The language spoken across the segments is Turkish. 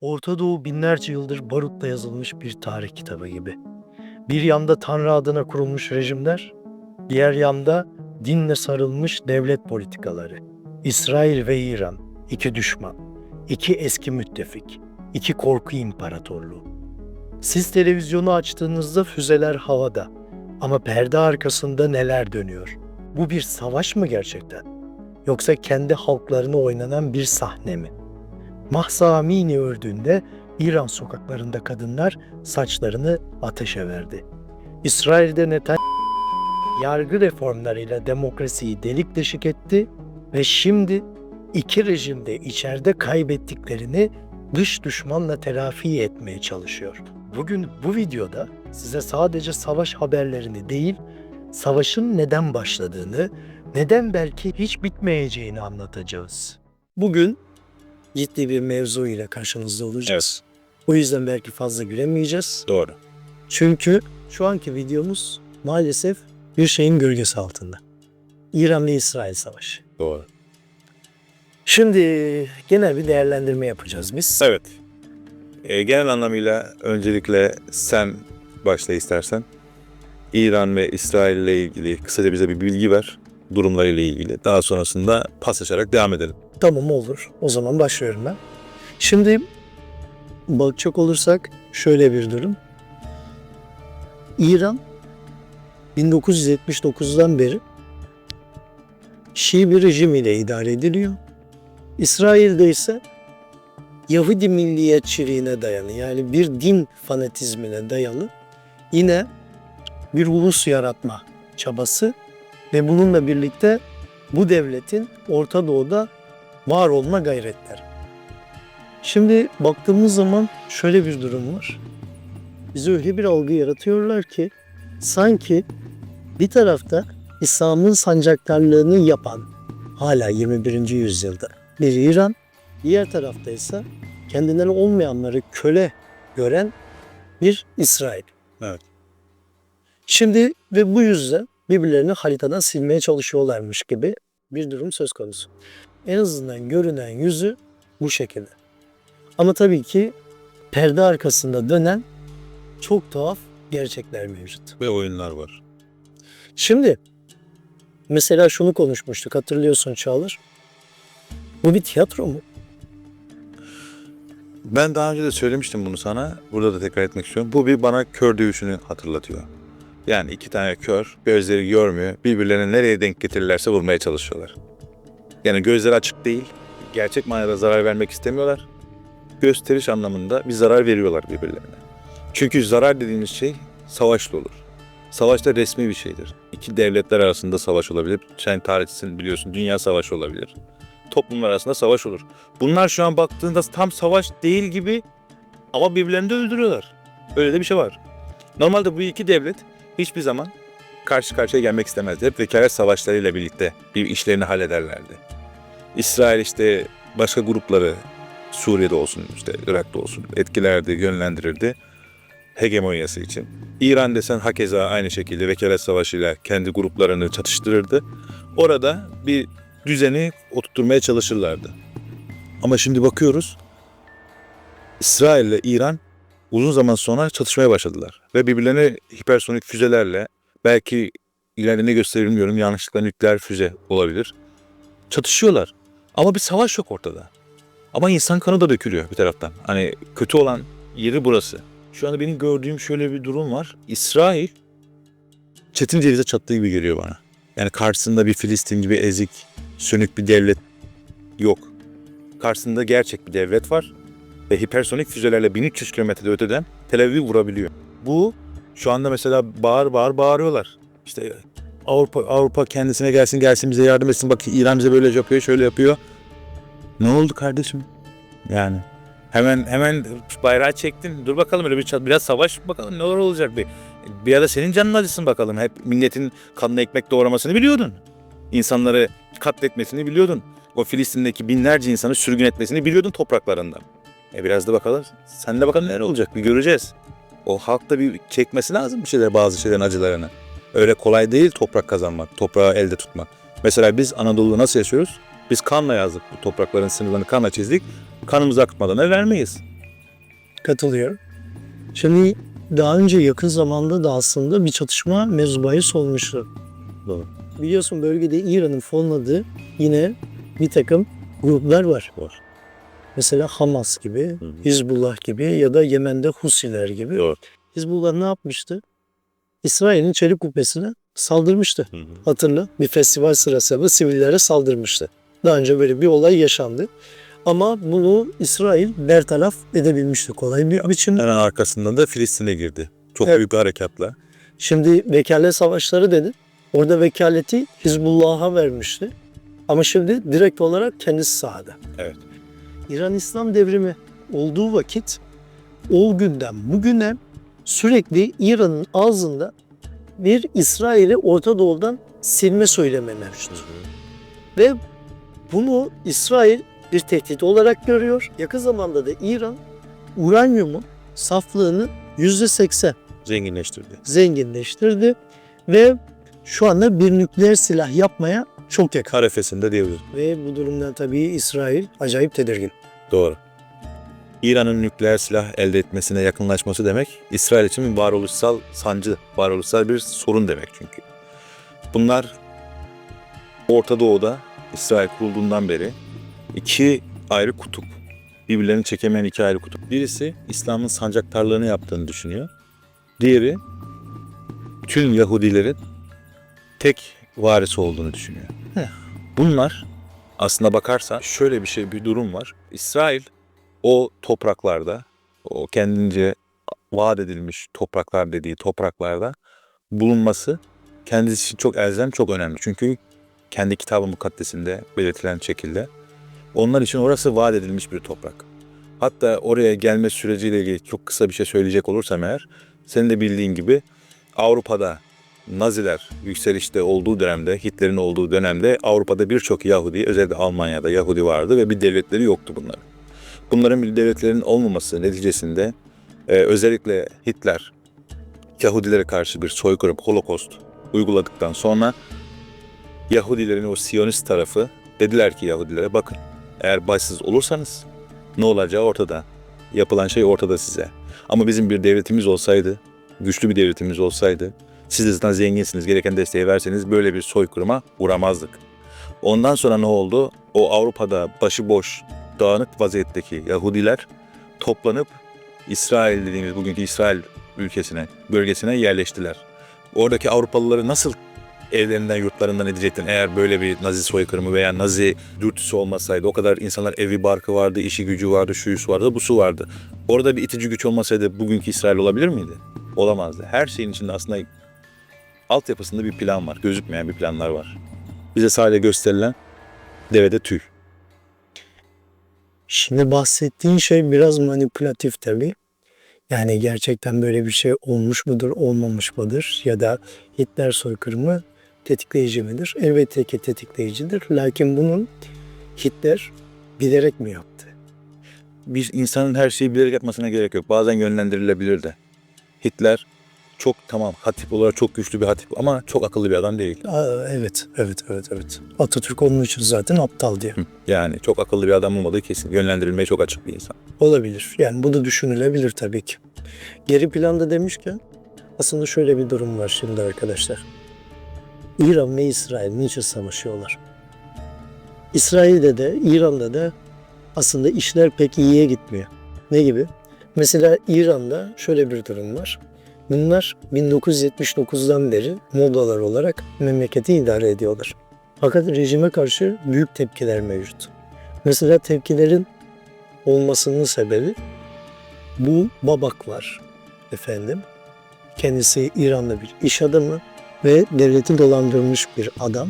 Orta Doğu binlerce yıldır barutla yazılmış bir tarih kitabı gibi. Bir yanda Tanrı adına kurulmuş rejimler, diğer yanda dinle sarılmış devlet politikaları. İsrail ve İran, iki düşman, iki eski müttefik, iki korku imparatorluğu. Siz televizyonu açtığınızda füzeler havada ama perde arkasında neler dönüyor? Bu bir savaş mı gerçekten? Yoksa kendi halklarına oynanan bir sahne mi? Mahsa Amini öldüğünde İran sokaklarında kadınlar saçlarını ateşe verdi. İsrail'de Netanyahu yargı reformlarıyla demokrasiyi delik deşik etti ve şimdi iki rejimde içeride kaybettiklerini dış düşmanla telafi etmeye çalışıyor. Bugün bu videoda size sadece savaş haberlerini değil, savaşın neden başladığını, neden belki hiç bitmeyeceğini anlatacağız. Bugün ciddi bir mevzu ile karşınızda olacağız. O yüzden belki fazla gülemeyeceğiz. Doğru. Çünkü şu anki videomuz maalesef bir şeyin gölgesi altında. İran ve İsrail savaşı. Doğru. Şimdi genel bir değerlendirme yapacağız biz. Evet. E, genel anlamıyla öncelikle sen başla istersen. İran ve İsrail ile ilgili kısaca bize bir bilgi ver. Durumlarıyla ilgili. Daha sonrasında pas açarak devam edelim. Tamam olur. O zaman başlıyorum ben. Şimdi bakacak olursak şöyle bir durum. İran 1979'dan beri Şii bir rejim ile idare ediliyor. İsrail'de ise Yahudi milliyetçiliğine dayalı yani bir din fanatizmine dayalı yine bir ulus yaratma çabası ve bununla birlikte bu devletin Orta Doğu'da var olma gayretleri. Şimdi baktığımız zaman şöyle bir durum var. Bize öyle bir algı yaratıyorlar ki sanki bir tarafta İslam'ın sancaktarlığını yapan hala 21. yüzyılda bir İran, diğer tarafta ise kendinden olmayanları köle gören bir İsrail. Evet. Şimdi ve bu yüzden birbirlerini haritadan silmeye çalışıyorlarmış gibi bir durum söz konusu. En azından görünen yüzü bu şekilde. Ama tabii ki perde arkasında dönen çok tuhaf gerçekler mevcut. Ve oyunlar var. Şimdi mesela şunu konuşmuştuk hatırlıyorsun Çağlar. Bu bir tiyatro mu? Ben daha önce de söylemiştim bunu sana. Burada da tekrar etmek istiyorum. Bu bir bana kör dövüşünü hatırlatıyor. Yani iki tane kör, gözleri görmüyor. Birbirlerine nereye denk getirirlerse vurmaya çalışıyorlar. Yani gözleri açık değil. Gerçek manada zarar vermek istemiyorlar. Gösteriş anlamında bir zarar veriyorlar birbirlerine. Çünkü zarar dediğimiz şey savaşla olur. Savaş da resmi bir şeydir. İki devletler arasında savaş olabilir. Sen tarihçisin biliyorsun dünya savaşı olabilir. Toplumlar arasında savaş olur. Bunlar şu an baktığında tam savaş değil gibi ama birbirlerini de öldürüyorlar. Öyle de bir şey var. Normalde bu iki devlet hiçbir zaman karşı karşıya gelmek istemezdi. Hep vekalet savaşlarıyla birlikte bir işlerini hallederlerdi. İsrail işte başka grupları Suriye'de olsun işte Irak'ta olsun etkilerdi, yönlendirirdi hegemonyası için. İran desen hakeza aynı şekilde vekalet savaşıyla kendi gruplarını çatıştırırdı. Orada bir düzeni oturtmaya çalışırlardı. Ama şimdi bakıyoruz İsrail ile İran uzun zaman sonra çatışmaya başladılar. Ve birbirlerine hipersonik füzelerle belki ileride ne gösterir yanlışlıkla nükleer füze olabilir. Çatışıyorlar. Ama bir savaş yok ortada. Ama insan kanı da dökülüyor bir taraftan. Hani kötü olan yeri burası. Şu anda benim gördüğüm şöyle bir durum var. İsrail çetin cevize çattığı gibi geliyor bana. Yani karşısında bir Filistin gibi ezik, sönük bir devlet yok. Karşısında gerçek bir devlet var ve hipersonik füzelerle 1300 kilometrede öteden Tel Aviv'i vurabiliyor. Bu şu anda mesela bağır bağır bağırıyorlar. İşte Avrupa Avrupa kendisine gelsin gelsin bize yardım etsin. Bak İran bize böyle yapıyor, şöyle yapıyor. Ne oldu kardeşim? Yani hemen hemen bayrağı çektin. Dur bakalım öyle bir biraz savaş bakalım neler olacak bir. Bir ara senin canın acısın bakalım. Hep milletin kanına ekmek doğramasını biliyordun. İnsanları katletmesini biliyordun. O Filistin'deki binlerce insanı sürgün etmesini biliyordun topraklarından. E biraz da bakalım. Sen de bakalım neler olacak bir göreceğiz. O halk da bir çekmesi lazım bir şeyler bazı şeylerin acılarını. Öyle kolay değil toprak kazanmak, toprağı elde tutmak. Mesela biz Anadolu'da nasıl yaşıyoruz? Biz kanla yazdık bu toprakların sınırlarını kanla çizdik. Kanımızı akıtmadan da vermeyiz. Katılıyorum. Şimdi daha önce yakın zamanda da aslında bir çatışma mevzu bahis olmuştu. Doğru. Biliyorsun bölgede İran'ın fonladığı yine bir takım gruplar var. Var. Mesela Hamas gibi, Hı hı. Hizbullah gibi ya da Yemen'de Husiler gibi. Doğru. Hizbullah ne yapmıştı? İsrail'in çelik kubbesine saldırmıştı. Hı hı. Hatırla bir festival sırasında sivillere saldırmıştı. Daha önce böyle bir olay yaşandı. Ama bunu İsrail bertaraf edebilmişti kolay bir biçimde. Hemen arkasından da Filistin'e girdi. Çok Evet. büyük harekatla. Şimdi vekalet savaşları dedi. Orada vekaleti Hizbullah'a vermişti. Ama şimdi direkt olarak kendisi sahada. Evet. İran İslam devrimi olduğu vakit o günden bugüne sürekli İran'ın ağzında bir İsrail'i Orta Doğu'dan silme söylemi mevcut. Ve bunu İsrail bir tehdit olarak görüyor. Yakın zamanda da İran uranyumun saflığını %80 Zenginleştirdi. zenginleştirdi ve şu anda bir nükleer silah yapmaya çok yakın. Karefesinde diyebiliriz. Ve bu durumdan tabii İsrail acayip tedirgin. Doğru. İran'ın nükleer silah elde etmesine yakınlaşması demek, İsrail için bir varoluşsal sancı, varoluşsal bir sorun demek çünkü. Bunlar Orta Doğu'da İsrail kurulduğundan beri iki ayrı kutup. Birbirlerini çekemeyen iki ayrı kutup. Birisi İslam'ın sancaktarlığını yaptığını düşünüyor. Diğeri tüm Yahudilerin tek varisi olduğunu düşünüyor. Bunlar aslına bakarsan şöyle bir şey, bir durum var. İsrail o topraklarda, o kendince vaat edilmiş topraklar dediği topraklarda bulunması kendisi için çok elzem, çok önemli. Çünkü kendi kitabı mukaddesinde belirtilen şekilde onlar için orası vaat edilmiş bir toprak. Hatta oraya gelme süreciyle ilgili çok kısa bir şey söyleyecek olursam eğer, senin de bildiğin gibi Avrupa'da Naziler yükselişte olduğu dönemde, Hitler'in olduğu dönemde Avrupa'da birçok Yahudi, özellikle Almanya'da Yahudi vardı ve bir devletleri yoktu bunların. Bunların bir devletlerinin olmaması neticesinde e, özellikle Hitler Yahudilere karşı bir soykırım, holokost uyguladıktan sonra Yahudilerin o Siyonist tarafı dediler ki Yahudilere bakın eğer başsız olursanız ne olacağı ortada. Yapılan şey ortada size. Ama bizim bir devletimiz olsaydı, güçlü bir devletimiz olsaydı siz de zenginsiniz, gereken desteği verseniz böyle bir soykırıma uğramazdık. Ondan sonra ne oldu? O Avrupa'da başıboş, dağınık vaziyetteki Yahudiler toplanıp İsrail dediğimiz bugünkü İsrail ülkesine, bölgesine yerleştiler. Oradaki Avrupalıları nasıl evlerinden, yurtlarından edecektin eğer böyle bir Nazi soykırımı veya Nazi dürtüsü olmasaydı? O kadar insanlar evi barkı vardı, işi gücü vardı, şuyusu vardı, busu vardı. Orada bir itici güç olmasaydı bugünkü İsrail olabilir miydi? Olamazdı. Her şeyin içinde aslında altyapısında bir plan var. Gözükmeyen bir planlar var. Bize sadece gösterilen devede tüy. Şimdi bahsettiğin şey biraz manipülatif tabii. Yani gerçekten böyle bir şey olmuş mudur, olmamış mıdır? Ya da Hitler soykırımı tetikleyici midir? Elbette ki tetikleyicidir. Lakin bunun Hitler bilerek mi yaptı? bir insanın her şeyi bilerek yapmasına gerek yok. Bazen yönlendirilebilir de. Hitler çok tamam hatip olarak çok güçlü bir hatip ama çok akıllı bir adam değil. Aa, evet, evet, evet, evet. Atatürk onun için zaten aptal diye. Hı. Yani çok akıllı bir adam olmadığı kesin. Yönlendirilmeye çok açık bir insan. Olabilir. Yani bu da düşünülebilir tabii ki. Geri planda demişken aslında şöyle bir durum var şimdi arkadaşlar. İran ve İsrail niçin savaşıyorlar? İsrail'de de İran'da da aslında işler pek iyiye gitmiyor. Ne gibi? Mesela İran'da şöyle bir durum var. Bunlar 1979'dan beri Mollalar olarak memleketi idare ediyorlar. Fakat rejime karşı büyük tepkiler mevcut. Mesela tepkilerin olmasının sebebi bu Babak var efendim. Kendisi İranlı bir iş adamı ve devleti dolandırmış bir adam.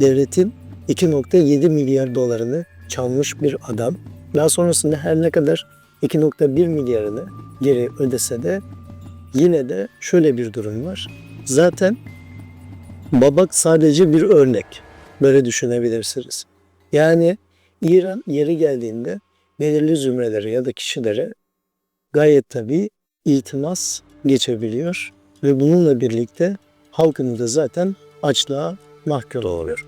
Devletin 2.7 milyar dolarını çalmış bir adam. Daha sonrasında her ne kadar 2.1 milyarını geri ödese de yine de şöyle bir durum var. Zaten Babak sadece bir örnek. Böyle düşünebilirsiniz. Yani İran yeri geldiğinde belirli zümrelere ya da kişilere gayet tabii iltimas geçebiliyor ve bununla birlikte halkını da zaten açlığa mahkum oluyor.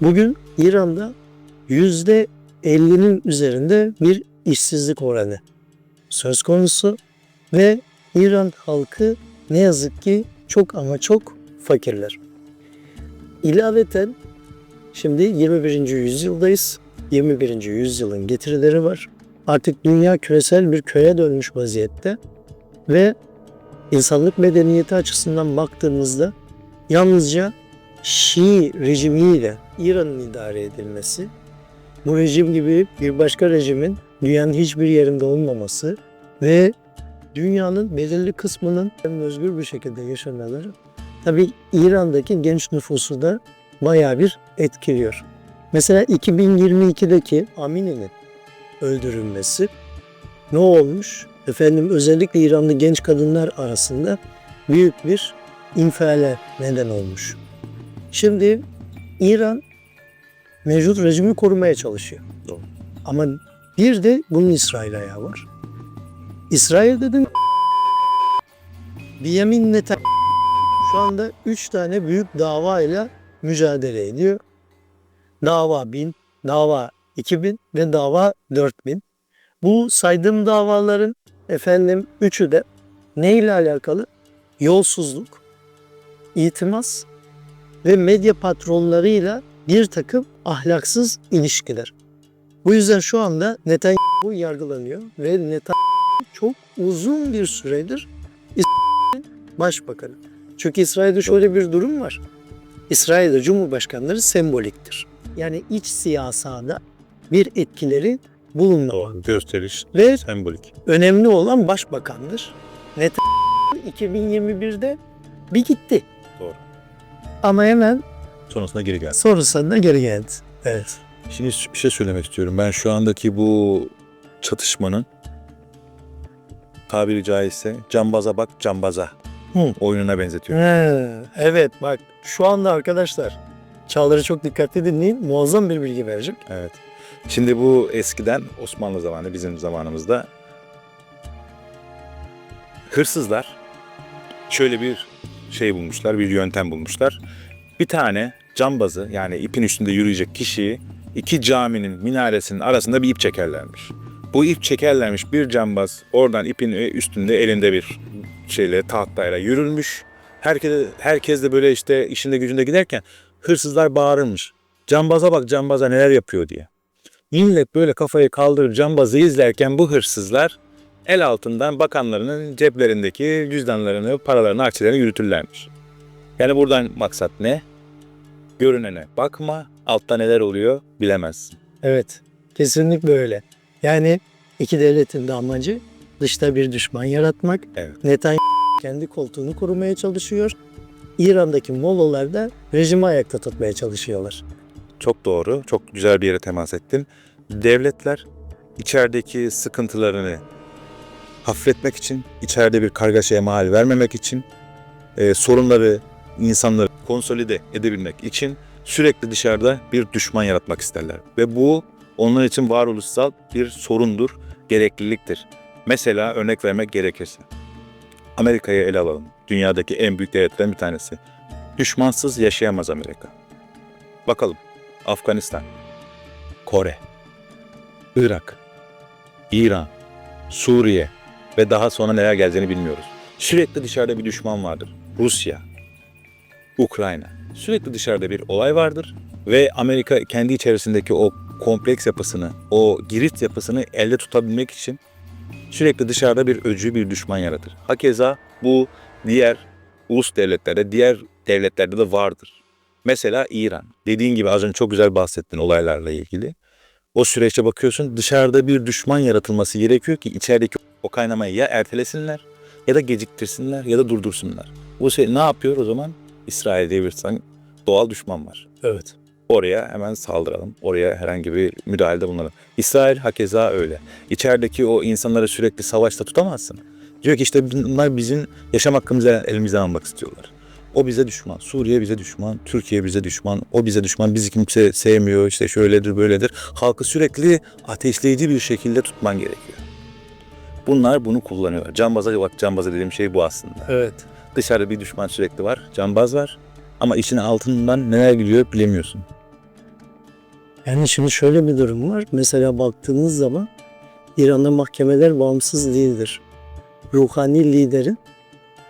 Bugün İran'da yüzde 50'nin üzerinde bir işsizlik oranı söz konusu ve İran halkı ne yazık ki çok ama çok fakirler. İlaveten şimdi 21. yüzyıldayız. 21. yüzyılın getirileri var. Artık dünya küresel bir köye dönmüş vaziyette ve insanlık medeniyeti açısından baktığımızda yalnızca Şii rejimiyle İran'ın idare edilmesi, bu rejim gibi bir başka rejimin dünyanın hiçbir yerinde olmaması ve dünyanın belirli kısmının özgür bir şekilde yaşamaları tabii İran'daki genç nüfusu da bayağı bir etkiliyor. Mesela 2022'deki Amini'nin öldürülmesi ne olmuş? Efendim özellikle İranlı genç kadınlar arasında büyük bir infiale neden olmuş. Şimdi İran mevcut rejimi korumaya çalışıyor. Doğru. Ama bir de bunun İsrail ayağı var. İsrail dedim Benjamin Netanyahu şu anda üç tane büyük dava ile mücadele ediyor. Dava 1000, dava 2000 ve dava 4000. Bu saydığım davaların efendim üçü de ne ile alakalı? Yolsuzluk, itimas ve medya patronlarıyla bir takım ahlaksız ilişkiler. Bu yüzden şu anda Netanyahu yargılanıyor ve Netanyahu çok uzun bir süredir İsrail'in başbakanı. Çünkü İsrail'de şöyle bir durum var. İsrail'de cumhurbaşkanları semboliktir. Yani iç siyasada bir etkileri. Doğru. Gösteriş, Ve sembolik. önemli olan başbakandır. Netanyahu 2021'de bir gitti. Doğru. Ama hemen Sonrasında geri geldi. sonrasında geri geldi. Evet. Şimdi bir şey söylemek istiyorum. Ben şu andaki bu çatışmanın tabiri caizse cambaza bak cambaza Hı. oyununa benzetiyorum. He, evet bak şu anda arkadaşlar Çağlar'ı çok dikkatli dinleyin. Muazzam bir bilgi verecek. Evet. Şimdi bu eskiden Osmanlı zamanı bizim zamanımızda hırsızlar şöyle bir şey bulmuşlar, bir yöntem bulmuşlar. Bir tane cambazı yani ipin üstünde yürüyecek kişiyi iki caminin minaresinin arasında bir ip çekerlermiş. Bu ip çekerlermiş bir cambaz oradan ipin üstünde elinde bir şeyle tahtayla yürülmüş. Herkes, herkes de böyle işte işinde gücünde giderken hırsızlar bağırırmış. Cambaza bak cambaza neler yapıyor diye. Millet böyle kafayı kaldırır cambazı izlerken bu hırsızlar el altından bakanlarının ceplerindeki cüzdanlarını, paralarını, akçelerini yürütürlermiş. Yani buradan maksat ne? Görünene bakma, altta neler oluyor bilemezsin. Evet. Kesinlikle öyle. Yani iki devletin de amacı dışta bir düşman yaratmak. Evet. Netanyahu kendi koltuğunu korumaya çalışıyor. İran'daki Mollalar da rejimi ayakta tutmaya çalışıyorlar. Çok doğru, çok güzel bir yere temas ettin. Devletler içerideki sıkıntılarını hafifletmek için, içeride bir kargaşaya mahal vermemek için, e, sorunları, insanları konsolide edebilmek için sürekli dışarıda bir düşman yaratmak isterler. Ve bu onlar için varoluşsal bir sorundur, gerekliliktir. Mesela örnek vermek gerekirse. Amerika'yı ele alalım. Dünyadaki en büyük devletlerin bir tanesi. Düşmansız yaşayamaz Amerika. Bakalım. Afganistan, Kore, Irak, İran, Suriye ve daha sonra neler geleceğini bilmiyoruz. Sürekli dışarıda bir düşman vardır. Rusya, Ukrayna. Sürekli dışarıda bir olay vardır ve Amerika kendi içerisindeki o kompleks yapısını, o girit yapısını elde tutabilmek için sürekli dışarıda bir öcü, bir düşman yaratır. Hakeza bu diğer ulus devletlerde, diğer devletlerde de vardır. Mesela İran. Dediğin gibi az önce çok güzel bahsettin olaylarla ilgili. O süreçte bakıyorsun dışarıda bir düşman yaratılması gerekiyor ki içerideki o kaynamayı ya ertelesinler ya da geciktirsinler ya da durdursunlar. Bu şey ne yapıyor o zaman? İsrail diye bir doğal düşman var. Evet. Oraya hemen saldıralım. Oraya herhangi bir müdahalede bulunalım. İsrail hakeza öyle. İçerideki o insanları sürekli savaşta tutamazsın. Diyor ki işte bunlar bizim yaşam hakkımızı elimizden almak istiyorlar. O bize düşman. Suriye bize düşman. Türkiye bize düşman. O bize düşman. Bizi kimse sevmiyor. İşte şöyledir böyledir. Halkı sürekli ateşleyici bir şekilde tutman gerekiyor. Bunlar bunu kullanıyor. Cambaza bak cambaza dediğim şey bu aslında. Evet. Dışarıda bir düşman sürekli var. Cambaz var. Ama içine altından neler geliyor bilemiyorsun. Yani şimdi şöyle bir durum var. Mesela baktığınız zaman İran'da mahkemeler bağımsız değildir. Ruhani liderin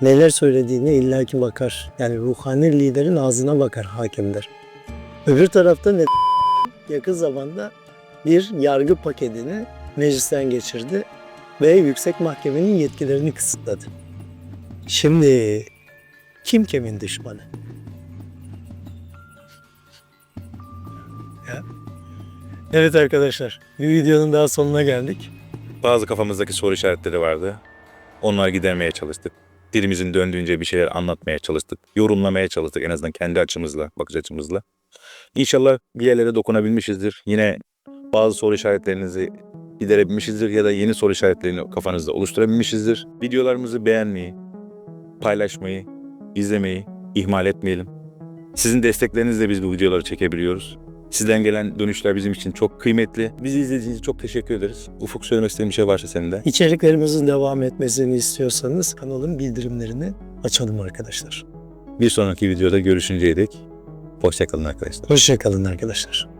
neler söylediğine illaki bakar. Yani ruhani liderin ağzına bakar hakimler. Öbür tarafta ne yakın zamanda bir yargı paketini meclisten geçirdi ve yüksek mahkemenin yetkilerini kısıtladı. Şimdi kim kimin düşmanı? Evet arkadaşlar, bir videonun daha sonuna geldik. Bazı kafamızdaki soru işaretleri vardı. Onları gidermeye çalıştık. Dilimizin döndüğünce bir şeyler anlatmaya çalıştık. Yorumlamaya çalıştık en azından kendi açımızla, bakış açımızla. İnşallah bir yerlere dokunabilmişizdir. Yine bazı soru işaretlerinizi giderebilmişizdir ya da yeni soru işaretlerini kafanızda oluşturabilmişizdir. Videolarımızı beğenmeyi, paylaşmayı, izlemeyi ihmal etmeyelim. Sizin desteklerinizle biz bu videoları çekebiliyoruz. Sizden gelen dönüşler bizim için çok kıymetli. Bizi izlediğiniz için çok teşekkür ederiz. Ufuk söylemek istediğin bir şey varsa senin de. İçeriklerimizin devam etmesini istiyorsanız kanalın bildirimlerini açalım arkadaşlar. Bir sonraki videoda görüşünceye dek hoşçakalın arkadaşlar. Hoşçakalın arkadaşlar.